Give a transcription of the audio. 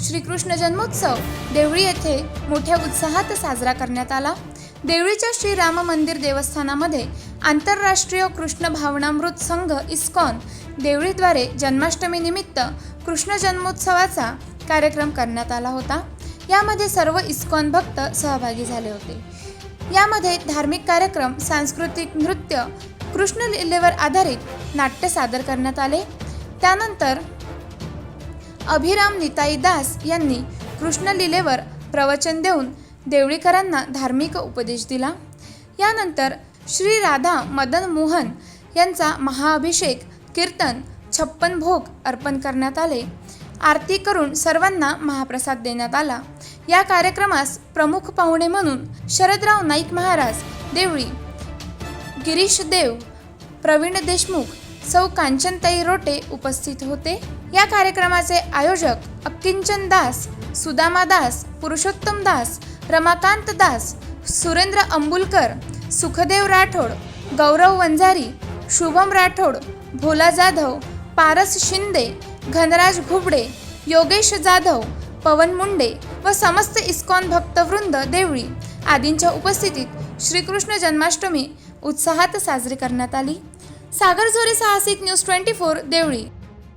श्रीकृष्ण जन्मोत्सव देवळी येथे मोठ्या उत्साहात साजरा करण्यात आला. देवळीच्या श्री राम मंदिर देवस्थानामध्ये आंतरराष्ट्रीय कृष्ण भावनामृत संघ इस्कॉन देवळीद्वारे जन्माष्टमीनिमित्त कृष्ण जन्मोत्सवाचा कार्यक्रम करण्यात आला होता. यामध्ये सर्व इस्कॉन भक्त सहभागी झाले होते. यामध्ये धार्मिक कार्यक्रम सांस्कृतिक नृत्य कृष्ण लीलेवर आधारित नाट्य सादर करण्यात आले. त्यानंतर अभिराम निताई दास यांनी कृष्ण लीलेवर प्रवचन देऊन देवळीकरांना धार्मिक उपदेश दिला. यानंतर श्री राधा मदन मोहन यांचा महाअभिषेक कीर्तन छप्पन भोग अर्पण करण्यात आले. आरती करून सर्वांना महाप्रसाद देण्यात आला. या कार्यक्रमास प्रमुख पाहुणे म्हणून शरदराव नाईक महाराज देवळी गिरीश देव प्रवीण देशमुख सौ कांचनताई रोटे उपस्थित होते. या कार्यक्रमाचे आयोजक अक्किंचन दास सुदामा दास पुरुषोत्तम दास रमाकांत दास सुरेंद्र अंबुलकर सुखदेव राठोड गौरव वंजारी शुभम राठोड भोला जाधव पारस शिंदे घनराज घुबडे योगेश जाधव पवन मुंडे व समस्त इस्कॉन भक्तवृंद देवळी आदींच्या उपस्थितीत श्रीकृष्ण जन्माष्टमी उत्साहात साजरी करण्यात आली. सागर झोरे साहसिक न्यूज ट्वेंटी फोर देवळी.